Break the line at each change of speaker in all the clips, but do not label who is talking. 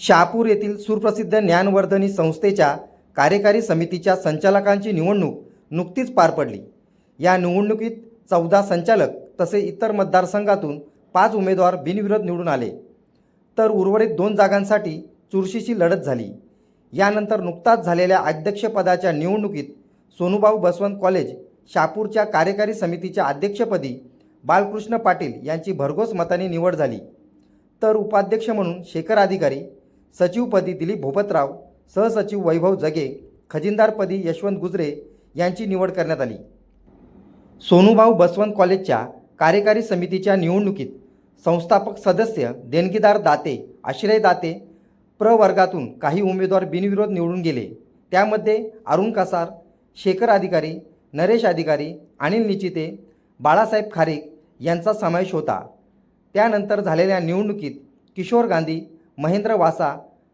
शहापूर येथील सुप्रसिद्ध ज्ञानवर्धनी संस्थेच्या कार्यकारी समितीच्या संचालकांची निवडणूक नुकतीच पार पडली. या निवडणुकीत चौदा संचालक तसे इतर मतदारसंघातून पाच उमेदवार बिनविरोध निवडून आले. तर उर्वरित दोन जागांसाठी चुरशीची लढत झाली. यानंतर नुकताच झालेल्या अध्यक्षपदाच्या निवडणुकीत सोनूभाऊ बसवंत कॉलेज शहापूरच्या कार्यकारी समितीच्या अध्यक्षपदी बालकृष्ण पाटील यांची भरघोस मताने निवड झाली. तर उपाध्यक्ष म्हणून शेखर अधिकारी सचिवपदी दिलीप भोपतराव सहसचिव वैभव जगे खजिनदारपदी यशवंत गुजरे यांची निवड करण्यात आली. सोनूभाऊ बसवंत कॉलेजच्या कार्यकारी समितीच्या निवडणुकीत संस्थापक सदस्य देणगीदार दाते आश्रय दाते प्रवर्गातून काही उमेदवार बिनविरोध निवडून गेले. त्यामध्ये अरुण कासार शेखर अधिकारी नरेश अधिकारी अनिल निचिते बाळासाहेब खारेक यांचा समावेश होता. त्यानंतर झालेल्या निवडणुकीत किशोर गांधी महेंद्र वासा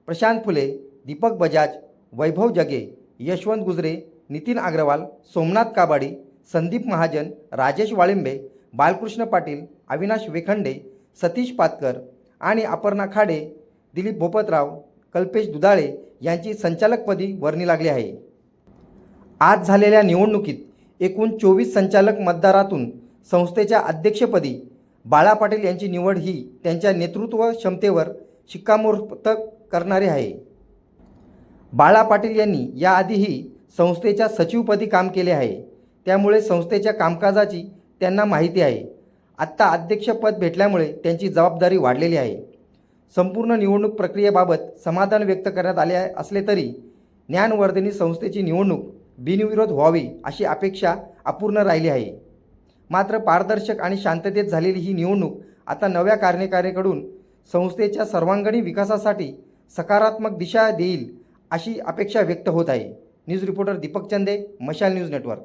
प्रशांत फुले दीपक बजाज वैभव जगे यशवंत गुजरे नितीन अग्रवाल सोमनाथ काबाडी संदीप महाजन राजेश वाळिंबे बालकृष्ण पाटील अविनाश वेखंडे सतीश पातकर आणि अपर्णा खाडे दिलीप भोपतराव कल्पेश दुधाळे यांची संचालकपदी वर्णी लागली आहे. आज झालेल्या निवडणुकीत एकूण चोवीस संचालक मतदारातून संस्थेच्या अध्यक्षपदी बाळा पाटील यांची निवड ही त्यांच्या नेतृत्व क्षमतेवर शिक्कामोर्तब करणारे आहे. बाळा पाटील यांनी याआधीही संस्थेच्या सचिवपदी काम केले आहे. त्यामुळे संस्थेच्या कामकाजाची त्यांना माहिती आहे. आत्ता अध्यक्षपद भेटल्यामुळे त्यांची जबाबदारी वाढलेली आहे. संपूर्ण निवडणूक प्रक्रियेबाबत समाधान व्यक्त करण्यात आले असले तरी ज्ञानवर्धिनी संस्थेची निवडणूक बिनविरोध व्हावी अशी अपेक्षा अपूर्ण राहिली आहे. मात्र पारदर्शक आणि शांततेत झालेली ही निवडणूक आता नव्या कार्यकारीकडून संस्थेच्या सर्वांगीण विकासासाठी सकारात्मक दिशा देईल अशी अपेक्षा व्यक्त होत आहे. न्यूज रिपोर्टर दीपक चंदे मशाल न्यूज नेटवर्क.